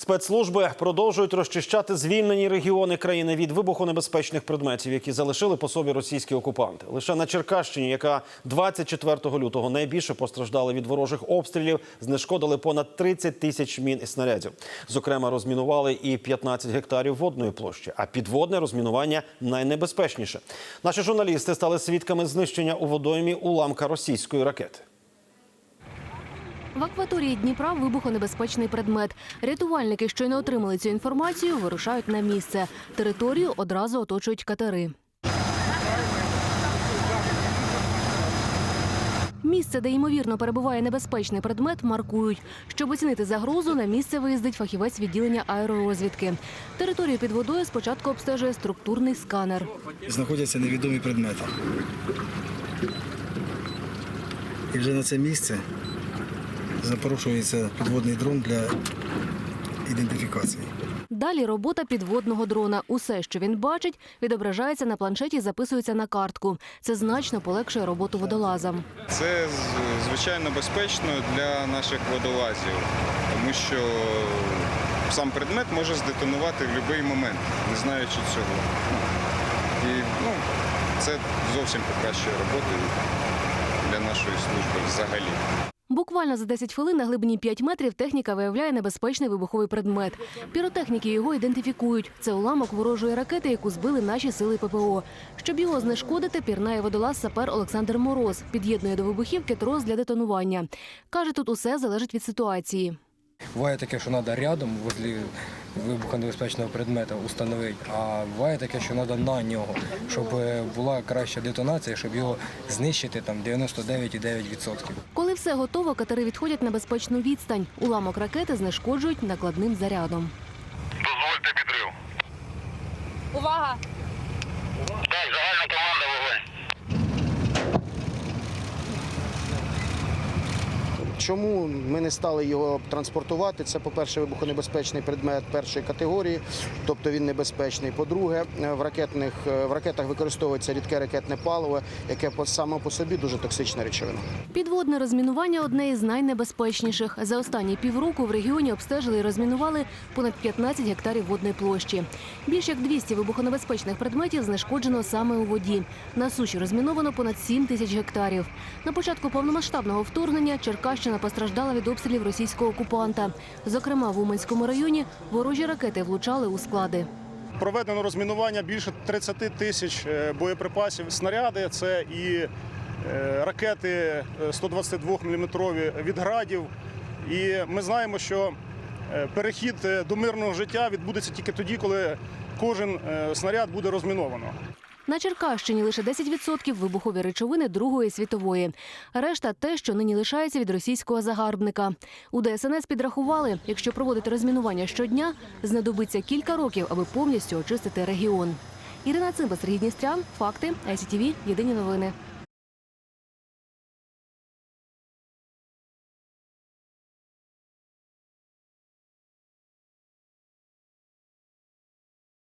Спецслужби продовжують розчищати звільнені регіони країни від вибухонебезпечних предметів, які залишили по собі російські окупанти. Лише на Черкащині, яка 24 лютого найбільше постраждала від ворожих обстрілів, знешкодили понад 30 тисяч мін і снарядів. Зокрема, розмінували і 15 гектарів водної площі. А підводне розмінування найнебезпечніше. Наші журналісти стали свідками знищення у водоймі уламка російської ракети. В акваторії Дніпра вибухонебезпечний предмет. Рятувальники, що не отримали цю інформацію, вирушають на місце. Територію одразу оточують катери. Місце, де ймовірно перебуває небезпечний предмет, маркують. Щоб оцінити загрозу, на місце виїздить фахівець відділення аеророзвідки. Територію під водою спочатку обстежує структурний сканер. знаходяться невідомі предмети. І вже на це місце запрошується підводний дрон для ідентифікації. Далі робота підводного дрона. Усе, що він бачить, відображається на планшеті, і записується на картку. Це значно полегшує роботу водолазам. Це звичайно безпечно для наших водолазів, тому що сам предмет може здетонувати в будь-який момент, не знаючи цього. І ну, це зовсім покращує роботу для нашої служби взагалі. Буквально за 10 хвилин на глибині 5 метрів техніка виявляє небезпечний вибуховий предмет. Піротехніки його ідентифікують. Це уламок ворожої ракети, яку збили наші сили ППО. Щоб його знешкодити, пірнає водолаз сапер Олександр Мороз. Під'єднує до вибухівки трос для детонування. Каже, тут усе залежить від ситуації. Буває таке, що треба рядом возле вибухонебезпечного предмета установити, а буває таке, що треба на нього, щоб е, була краща детонація, щоб його знищити там 99,9%. Коли все готово, катери відходять на безпечну відстань. Уламок ракети знешкоджують накладним зарядом. Дозвольте підрив. Увага! Так, Чому ми не стали його транспортувати? Це, по-перше, вибухонебезпечний предмет першої категорії, тобто він небезпечний. По-друге, в ракетних в ракетах використовується рідке ракетне паливо, яке по само по собі дуже токсична речовина. Підводне розмінування одне із найнебезпечніших. За останні півроку в регіоні обстежили і розмінували понад 15 гектарів водної площі. Більш як 200 вибухонебезпечних предметів знешкоджено саме у воді. На суші розміновано понад 7 тисяч гектарів. На початку повномасштабного вторгнення Черкащина постраждала від обстрілів російського окупанта. Зокрема, в Уманському районі ворожі ракети влучали у склади. Проведено розмінування більше 30 тисяч е, боєприпасів. Снаряди це і е, ракети 122 мм від градів. І ми знаємо, що е, перехід до мирного життя відбудеться тільки тоді, коли кожен снаряд буде розміновано. На Черкащині лише 10% вибухові речовини Другої світової. Решта те, що нині лишається від російського загарбника. У ДСНС підрахували, якщо проводити розмінування щодня, знадобиться кілька років, аби повністю очистити регіон. Ірина Цимба, Сергій Дністрян, факти, ICTV, Єдині новини.